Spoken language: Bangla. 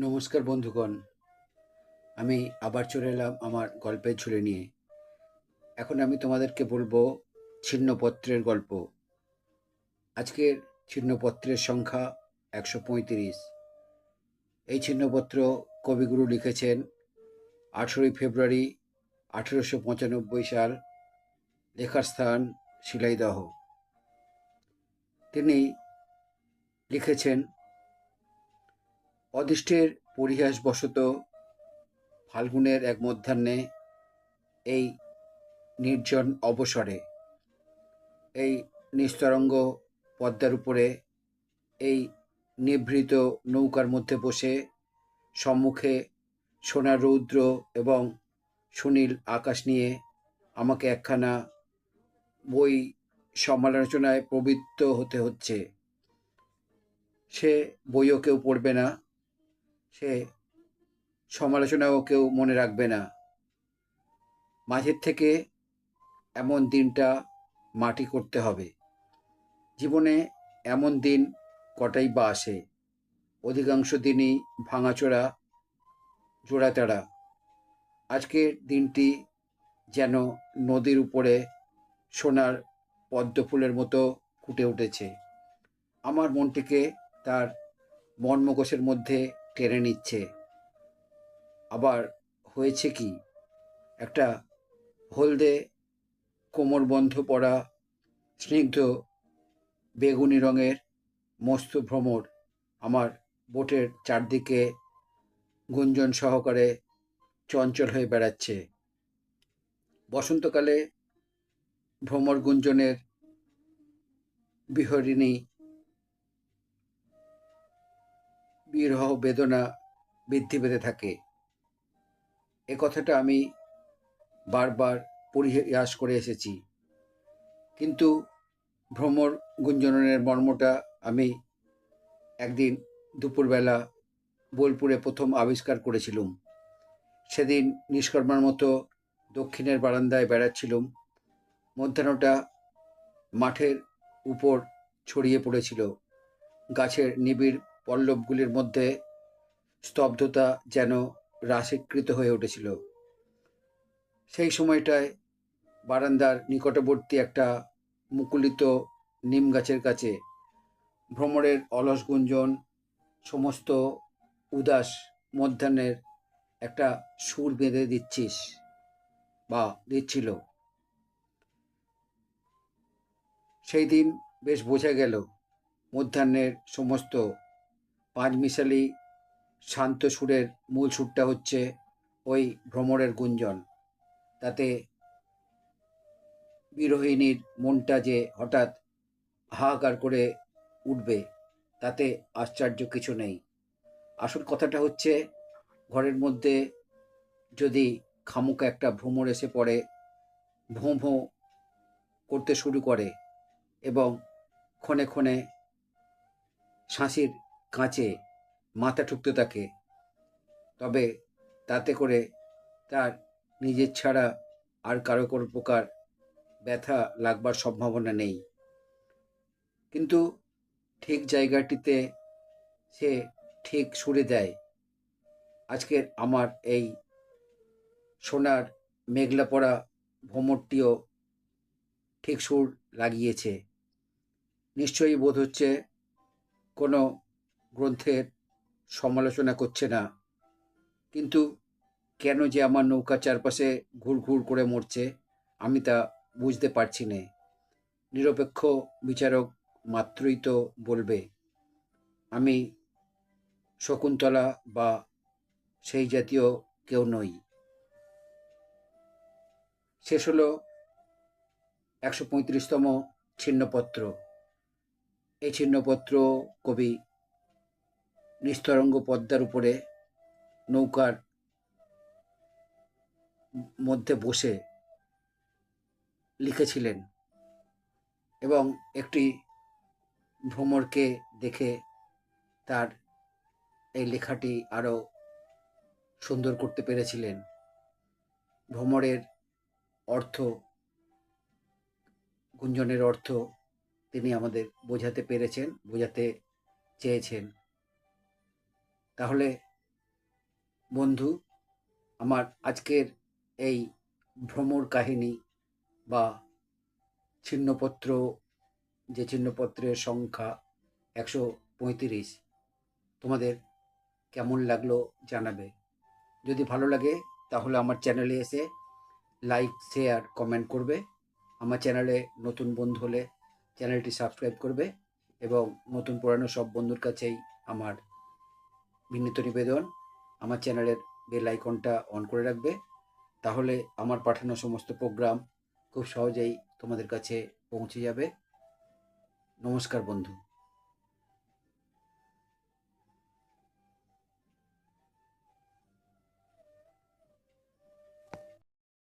নমস্কার বন্ধুগণ। আমি আবার চলে এলাম আমার গল্পের ঝুলে নিয়ে। এখন আমি তোমাদেরকে বলব ছিন্নপত্রের গল্প। আজকের ছিন্নপত্রের সংখ্যা একশো পঁয়ত্রিশ। এই ছিন্নপত্র কবিগুরু লিখেছেন আঠেরোই ফেব্রুয়ারি আঠেরোশো পঁচানব্বই সাল, লেখার স্থান শিলাইদহ। তিনি লিখেছেন অদৃষ্টের পরিহাসবশত ফাল্গুনের এক মধ্যাহ্নে এই নির্জন অবসরে, এই নিস্তরঙ্গ পদ্মার উপরে, এই নিভৃত নৌকার মধ্যে বসে সম্মুখে সোনা রৌদ্র এবং সুনীল আকাশ নিয়ে আমাকে একখানা বই সমালোচনায় প্রবৃত্ত হতে হচ্ছে। সে বইও কেউ পড়বে না। সে সমালোচনাও কেউ মনে রাখবে না। মাঝের থেকে এমন দিনটা মাটি করতে হবে। জীবনে এমন দিন কটাই বা আসে। অধিকাংশ দিনই ভাঙাচোরা, জোড়াতাড়া। আজকের দিনটি যেন নদীর উপরে সোনার পদ্মফুলের মতো ফুটে উঠেছে। আমার মনটিকে তার মর্মকোষের মধ্যে টেনে নিচ্ছে। আবার হয়েছে কি? একটা হলদে কোমর বন্ধ পড়া স্নিগ্ধ বেগুনি রঙের মস্ত ভ্রমর আমার বোটের চারদিকে গুঞ্জন সহকারে চঞ্চল হয়ে বেড়াচ্ছে। বসন্তকালে ভ্রমর গুঞ্জনের বিহরিণী বিরহ বেদনা বৃদ্ধি পেতে থাকে। এ কথাটা আমি বারবার পরিহাস করে এসেছি। কিন্তু ভ্রমর গুঞ্জনের মর্মটা আমি একদিন দুপুরবেলা বোলপুরে প্রথম আবিষ্কার করেছিলুম। সেদিন নিষ্কর্মার মতো দক্ষিণের বারান্দায় বেড়াচ্ছিলুম। মধ্যাহ্নটা মাঠের উপর ছড়িয়ে পড়েছিল। গাছের নিবিড় পল্লবগুলির মধ্যে স্তব্ধতা যেন রাশীকৃত হয়ে উঠেছিল। সেই সময়টায় বারান্দার নিকটবর্তী একটা মুকুলিত নিম গাছের কাছে ভ্রমণের অলস গুঞ্জন, সমস্ত উদাস মধ্যাহ্নের একটা সুর বেঁধে দিচ্ছিস বা দিচ্ছিল। সেই দিন বেশ বোঝা গেল, মধ্যাহ্নের সমস্ত পাঁচমিশালি শান্ত সুরের মূল সুরটা হচ্ছে ওই ভ্রমরের গুঞ্জন। তাতে বিরোহিণীর মনটা যে হঠাৎ হাহাকার করে উঠবে, তাতে আশ্চর্য কিছু নেই। আসল কথাটা হচ্ছে, ঘরের মধ্যে যদি খামুকা একটা ভ্রমর এসে পড়ে, ভোঁ ভোঁ করতে শুরু করে এবং ক্ষণে ক্ষণে শাঁসির কাঁচে মাথা ঠুকতে থাকে। তবে তাতে করে তার নিজের ছাড়া আর কারও কোনো প্রকার ব্যথা লাগবার সম্ভাবনা নেই। কিন্তু ঠিক জায়গাটিতে সে ঠিক সুরে দেয় আজকের আমার এই সোনার মেঘলা পড়া ভ্রমরটিও ঠিক সুর লাগিয়েছে। নিশ্চয়ই বোধ হচ্ছে কোনো গ্রন্থের সমালোচনা করছে না। কিন্তু কেন যে আমার নৌকার চারপাশে ঘুরঘুর করে মরছে, আমি তা বুঝতে পারছি না। নিরপেক্ষ বিচারক মাত্রই তো বলবে, আমি শকুন্তলা বা সেই জাতীয় কেউ নই। শেষ হলো একশো পঁয়ত্রিশতম ছিন্নপত্র। এই ছিন্নপত্র কবি নিস্তরঙ্গ পদ্মার উপরে নৌকার মধ্যে বসে লিখেছিলেন এবং একটি ভ্রমরকে দেখে তার এই লেখাটি আরও সুন্দর করতে পেরেছিলেন। ভ্রমরের অর্থ, গুঞ্জনের অর্থ তিনি আমাদের বোঝাতে পেরেছেন, বোঝাতে চেয়েছেন। তাহলে বন্ধু, আমার আজকের এই ভ্রমর কাহিনী বা ছিন্নপত্র, যে ছিন্নপত্রের সংখ্যা একশো পঁয়ত্রিশ, তোমাদের কেমন লাগল জানাবে। যদি ভালো লাগে, তাহলে আমার চ্যানেলে এসে লাইক, শেয়ার, কমেন্ট করবে। আমার চ্যানেলে নতুন বন্ধু হলে চ্যানেলটি সাবস্ক্রাইব করবে এবং নতুন পুরানো সব বন্ধুর কাছেই আমার বিনীত নিবেদন। আমার চ্যানেলের বেল আইকনটা অন করে রাখবে। তাহলে আমার পাঠানো সমস্ত প্রোগ্রাম খুব সহজেই তোমাদের কাছে পৌঁছে যাবে। নমস্কার বন্ধু।